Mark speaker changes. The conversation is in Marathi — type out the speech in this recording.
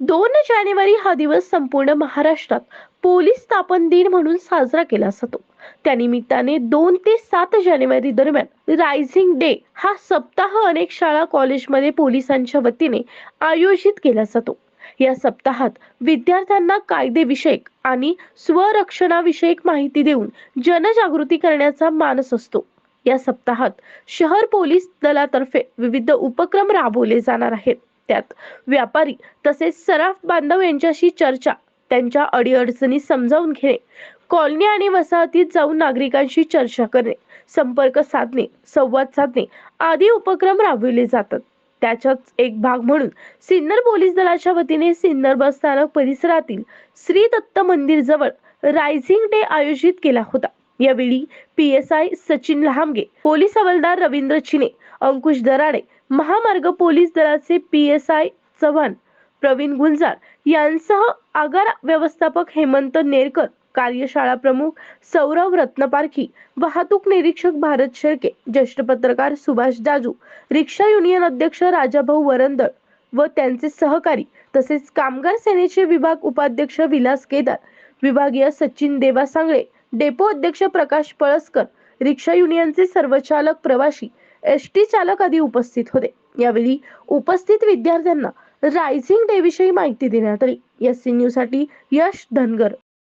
Speaker 1: दोन जानेवारी हा दिवस संपूर्ण महाराष्ट्रात पोलीस स्थापन दिन म्हणून साजरा केला जातो. त्यानिमित्ताने दोन ते सात जानेवारी दरम्यान रायझिंग डे हा सप्ताह अनेक शाळा कॉलेजमध्ये पोलिसांच्या वतीने आयोजित केला जातो. या सप्ताहात विद्यार्थ्यांना कायदेविषयक आणि स्वरक्षणाविषयक माहिती देऊन जनजागृती करण्याचा मानस असतो. या सप्ताहात शहर पोलीस दलातर्फे विविध उपक्रम राबवले जाणार आहेत. त्यात व्यापारी तसेच सराफ बांधव यांच्याशी चर्चा त्यांच्या अडीअडचणी समजावून घेणे कॉलनी आणि वसाहतीत जाऊन नागरिकांशी चर्चा करणे संपर्क साधणे संवाद साधणे आदी उपक्रम राबविले जातात. त्याचाच एक भाग म्हणून सिन्नर पोलीस दलाच्या वतीने सिन्नर बस स्थानक परिसरातील श्री दत्त मंदिर जवळ रायझिंग डे आयोजित केला होता. यावेळी P S I Sachin Lahamge police हवालदार रवींद्र चिने अंकुश दराडे महामार्ग पोलीस दलाचे P S I Chavan Pravin Gulzar यांसह आगार व्यवस्थापक हेमंत नेरकर कार्यशाळा प्रमुख सौरव रत्नपारखी वाहतूक निरीक्षक भारत शेळके ज्येष्ठ पत्रकार सुभाष जाजू रिक्षा युनियन अध्यक्ष राजाभाऊ वरंदळ व त्यांचे सहकारी तसेच कामगार सेनेचे विभाग उपाध्यक्ष विलास केदार विभागीय सचिन देवा सांगळे डेपो अध्यक्ष प्रकाश पळसकर रिक्षा युनियनचे सर्व चालक प्रवासी एस टी चालक आदी उपस्थित होते. यावेळी उपस्थित विद्यार्थ्यांना रायझिंग डे विषयी माहिती देण्यात आली. एस सी न्यूजसाठी यश धनगर.